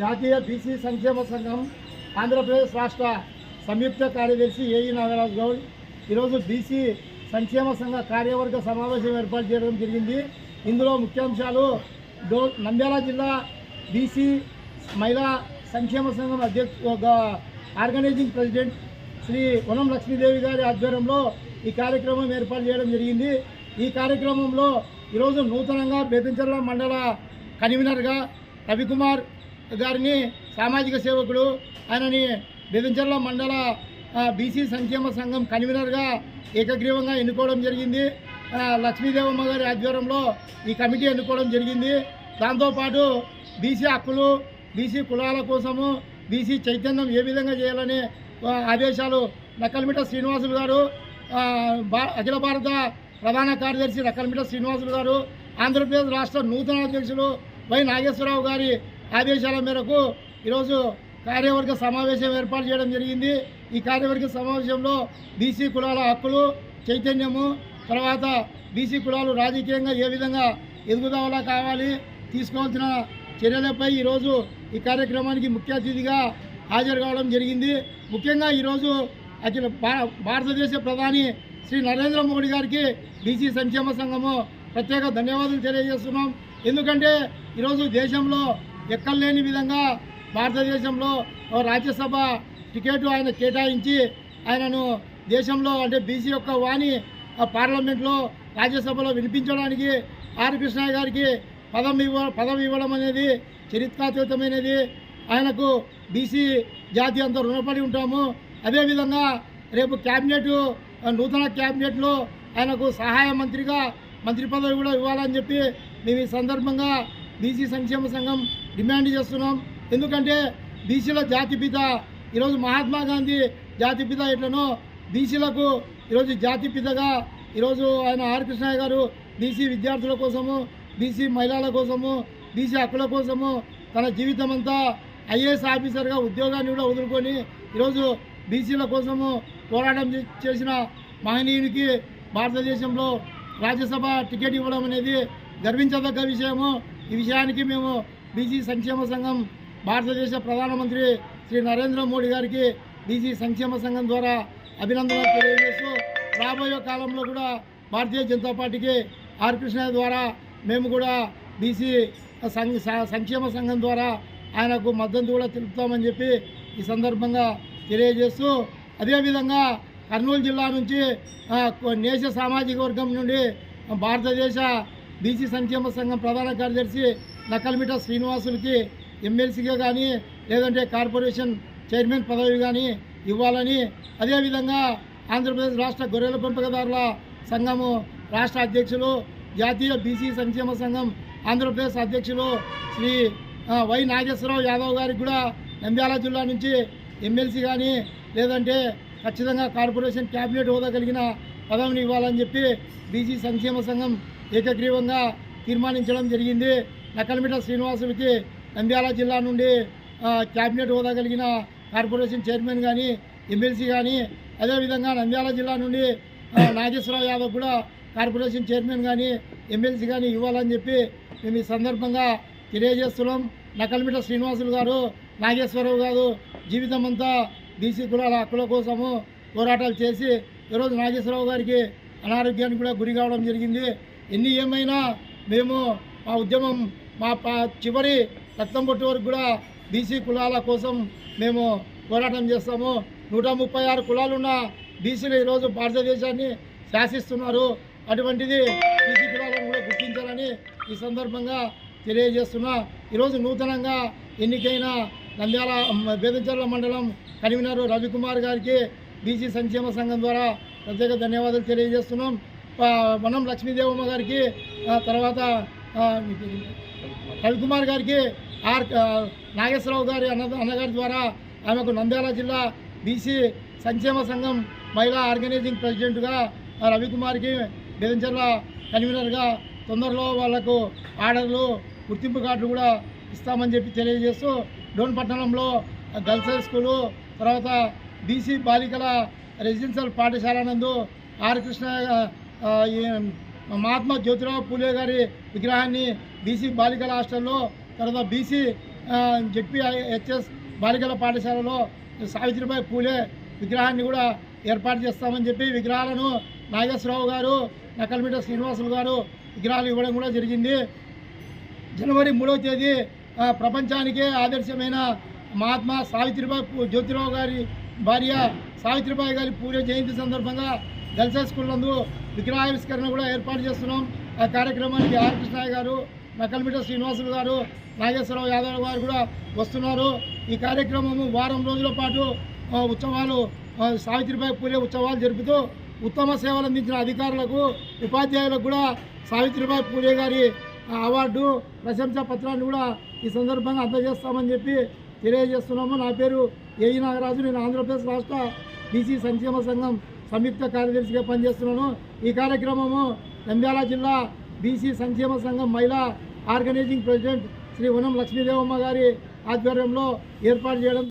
జాతీయ బీసీ సంక్షేమ సంఘం ఆంధ్రప్రదేశ్ రాష్ట్ర సంయుక్త కార్యదర్శి ఏఈ నాగరాజ్ గౌడ్. ఈరోజు బీసీ సంక్షేమ సంఘ కార్యవర్గ సమావేశం ఏర్పాటు చేయడం జరిగింది. ఇందులో ముఖ్యాంశాలు డో నంద్యాల జిల్లా బీసీ మహిళా సంక్షేమ సంఘం అధ్యక్ష ఆర్గనైజింగ్ ప్రెసిడెంట్ శ్రీ వనం లక్ష్మీదేవి గారి ఆధ్వర్యంలో ఈ కార్యక్రమం ఏర్పాటు చేయడం జరిగింది. ఈ కార్యక్రమంలో ఈరోజు నూతనంగా బేతంచెర్ల మండల కన్వీనర్గా రవికుమార్ గారిని సామాజిక సేవకుడు ఆయనని బెదంచర్ల మండల బీసీ సంక్షేమ సంఘం కన్వీనర్గా ఏకగ్రీవంగా ఎన్నుకోవడం జరిగింది. లక్ష్మీదేవమ్మ గారి ఆధ్వర్యంలో ఈ కమిటీ ఎన్నుకోవడం జరిగింది. దాంతోపాటు బీసీ హక్కులు బీసీ కులాల కోసము బీసీ చైతన్యం ఏ విధంగా చేయాలనే ఆదేశాలు నక్కలమిట శ్రీనివాసులు గారు అఖిల భారత ప్రధాన కార్యదర్శి నక్కలమిట శ్రీనివాసులు గారు ఆంధ్రప్రదేశ్ రాష్ట్ర నూతన అధ్యక్షులు వై నాగేశ్వరరావు గారి ఆదేశాల మేరకు ఈరోజు కార్యవర్గ సమావేశం ఏర్పాటు చేయడం జరిగింది. ఈ కార్యవర్గ సమావేశంలో బీసీ కులాల హక్కులు చైతన్యము తర్వాత బీసీ కులాలు రాజకీయంగా ఏ విధంగా ఎదుగుదావలా కావాలి తీసుకోవాల్సిన చర్యలపై ఈరోజు ఈ కార్యక్రమానికి ముఖ్య అతిథిగా హాజరు కావడం జరిగింది. ముఖ్యంగా ఈరోజు అఖిల భా- భారతదేశ ప్రధాని శ్రీ నరేంద్ర మోడీ గారికి బీసీ సంక్షేమ సంఘము ప్రత్యేక ధన్యవాదాలు తెలియజేస్తున్నాం. ఎందుకంటే ఈరోజు దేశంలో ఎక్కలేని విధంగా భారతదేశంలో రాజ్యసభ టికెట్ ఆయన కేటాయించి ఆయనను దేశంలో అంటే బీసీ యొక్క వాణి ఆ పార్లమెంట్లో రాజ్యసభలో వినిపించడానికి ఆర్ కృష్ణయ్య గారికి పదం ఇవ్వ పదవి ఇవ్వడం అనేది చరిత్రాతీతమైనది. ఆయనకు బీసీ జాతి అంతా రుణపడి ఉంటాము. అదేవిధంగా రేపు క్యాబినెట్ నూతన క్యాబినెట్లో ఆయనకు సహాయ మంత్రిగా మంత్రి పదవి కూడా ఇవ్వాలని చెప్పి మేము ఈ సందర్భంగా బీసీ సంక్షేమ సంఘం డిమాండ్ చేస్తున్నాం. ఎందుకంటే బీసీల జాతిపిత ఈరోజు మహాత్మా గాంధీ జాతిపిత ఎట్లనో బీసీలకు ఈరోజు జాతిపితగా ఈరోజు ఆయన ఆర్ కృష్ణయ్య గారు బీసీ విద్యార్థుల కోసము బీసీ మహిళల కోసము బీసీ హక్కుల కోసము తన జీవితం అంతా ఐఏఎస్ ఆఫీసర్గా ఉద్యోగాన్ని కూడా వదులుకొని ఈరోజు బీసీల కోసము పోరాటం చేసిన మహనీయునికి భారతదేశంలో రాజ్యసభ టికెట్ ఇవ్వడం అనేది గర్వించదగ్గ విషయము. ఈ విషయానికి మేము బీసీ సంక్షేమ సంఘం భారతదేశ ప్రధానమంత్రి శ్రీ నరేంద్ర మోడీ గారికి బీసీ సంక్షేమ సంఘం ద్వారా అభినందనలు తెలియజేస్తూ రాబోయే కాలంలో కూడా భారతీయ జనతా పార్టీకి ఆర్ ద్వారా మేము కూడా బీసీ సంక్షేమ సంఘం ద్వారా ఆయనకు మద్దతు కూడా తెలుపుతామని చెప్పి ఈ సందర్భంగా తెలియజేస్తూ అదేవిధంగా కర్నూలు జిల్లా నుంచి నేష సామాజిక వర్గం నుండి భారతదేశ బీసీ సంక్షేమ సంఘం ప్రధాన కార్యదర్శి నక్కల్మిట శ్రీనివాసులకి ఎమ్మెల్సీగా కానీ లేదంటే కార్పొరేషన్ చైర్మన్ పదవి కానీ ఇవ్వాలని అదేవిధంగా ఆంధ్రప్రదేశ్ రాష్ట్ర గొర్రెల పెంపకదారుల సంఘము రాష్ట్ర అధ్యక్షులు జాతీయ బీసీ సంక్షేమ సంఘం ఆంధ్రప్రదేశ్ అధ్యక్షులు శ్రీ వై నాగేశ్వరరావు యాదవ్ గారికి కూడా నంద్యాల జిల్లా నుంచి ఎమ్మెల్సీ కానీ లేదంటే ఖచ్చితంగా కార్పొరేషన్ క్యాబినెట్ హోదా కలిగిన పదవిని ఇవ్వాలని చెప్పి బీసీ సంక్షేమ సంఘం ఏకగ్రీవంగా తీర్మానించడం జరిగింది. నకల్మిట శ్రీనివాసులకి నంద్యాల జిల్లా నుండి క్యాబినెట్ హోదా కలిగిన కార్పొరేషన్ చైర్మన్ కానీ ఎమ్మెల్సీ కానీ అదేవిధంగా నంద్యాల జిల్లా నుండి నాగేశ్వరరావు యాదవ్ కూడా కార్పొరేషన్ చైర్మన్ కానీ ఎమ్మెల్సీ కానీ ఇవ్వాలని చెప్పి మేము ఈ సందర్భంగా తెలియజేస్తున్నాం. నకల్మిట శ్రీనివాసులు గారు నాగేశ్వరరావు గారు జీవితం అంతా బీసీ కులాల హక్కుల కోసము పోరాటాలు చేసి ఈరోజు నాగేశ్వరరావు గారికి అనారోగ్యానికి కూడా గురి కావడం జరిగింది. ఎన్ని ఏమైనా మేము మా ఉద్యమం మా పా- చివరి రక్తం పొట్టి వరకు కూడా బీసీ కులాల కోసం మేము పోరాటం చేస్తాము. నూట ముప్పై ఆరు కులాలున్న బీసీలు ఈరోజు భారతదేశాన్ని శాసిస్తున్నారు. అటువంటిది బీసీ కులాలను కూడా గుర్తించాలని ఈ సందర్భంగా తెలియజేస్తున్నా. ఈరోజు నూతనంగా ఎన్నికైన నంద్యాల బేదంచర్ల మండలం కన్వీనర్ రవికుమార్ గారికి బీసీ సంక్షేమ సంఘం ద్వారా ప్రత్యేక ధన్యవాదాలు తెలియజేస్తున్నాం. మనం వనం లక్ష్మీదేవమ్మ గారికి తర్వాత రవికుమార్ గారికి ఆర్ నాగేశ్వరరావు గారి అన్న అన్నగారి ద్వారా ఆమెకు నంద్యాల జిల్లా బీసీ సంక్షేమ సంఘం మహిళా ఆర్గనైజింగ్ ప్రెసిడెంట్గా రవికుమార్కి బెదంచర్ల కన్వీనర్గా తొందరలో వాళ్ళకు ఆర్డర్లు గుర్తింపు కార్డులు కూడా ఇస్తామని చెప్పి తెలియజేస్తూ డోన్ పట్టణంలో గర్ల్స్ హై స్కూలు తర్వాత బీసీ బాలికల రెసిడెన్షియల్ పాఠశాల నందు ఆర్ కృష్ణ మహాత్మా జ్యోతిరావు పూలే గారి విగ్రహాన్ని బీసీ బాలికల హాస్టల్లో తర్వాత బీసీ జెడ్పీ హెచ్ఎస్ బాలికల పాఠశాలలో సావిత్రిబాయి పూలే విగ్రహాన్ని కూడా ఏర్పాటు చేస్తామని చెప్పి విగ్రహాలను నాగేశ్వరరావు గారు నకల్మిట శ్రీనివాసులు గారు విగ్రహాలు ఇవ్వడం కూడా జరిగింది. జనవరి మూడవ తేదీ ప్రపంచానికే ఆదర్శమైన మహాత్మా సావిత్రిబాయి పూ- జ్యోతిరావు గారి భార్య సావిత్రిబాయి గారి పూజ జయంతి సందర్భంగా జల్సా స్కూల్ నందు విగ్రహావిష్కరణ కూడా ఏర్పాటు చేస్తున్నాం. ఆ కార్యక్రమానికి ఆర్ కృష్ణయ్య గారు నకల్మిట శ్రీనివాసులు గారు నాగేశ్వరరావు యాదవ్ గారు కూడా వస్తున్నారు. ఈ కార్యక్రమము వారం రోజుల పాటు ఉత్సవాలు సావిత్రిబాయి పూలే ఉత్సవాలు జరుపుతూ ఉత్తమ సేవలు అందించిన అధికారులకు ఉపాధ్యాయులకు కూడా సావిత్రిబాయి పూలే గారి అవార్డు ప్రశంసా పత్రాన్ని కూడా ఈ సందర్భంగా అందజేస్తామని చెప్పి తెలియజేస్తున్నాము. నా పేరు ఏఈ నాగరాజు. నేను ఆంధ్రప్రదేశ్ రాష్ట్ర బీసీ సంక్షేమ సంఘం సంయుక్త కార్యదర్శిగా పనిచేస్తున్నాను. ఈ కార్యక్రమము నంద్యాల జిల్లా బీసీ సంక్షేమ సంఘం మహిళా ఆర్గనైజింగ్ ప్రెసిడెంట్ శ్రీ వనం లక్ష్మీదేవమ్మ గారి ఆధ్వర్యంలో ఏర్పాటు చేయడం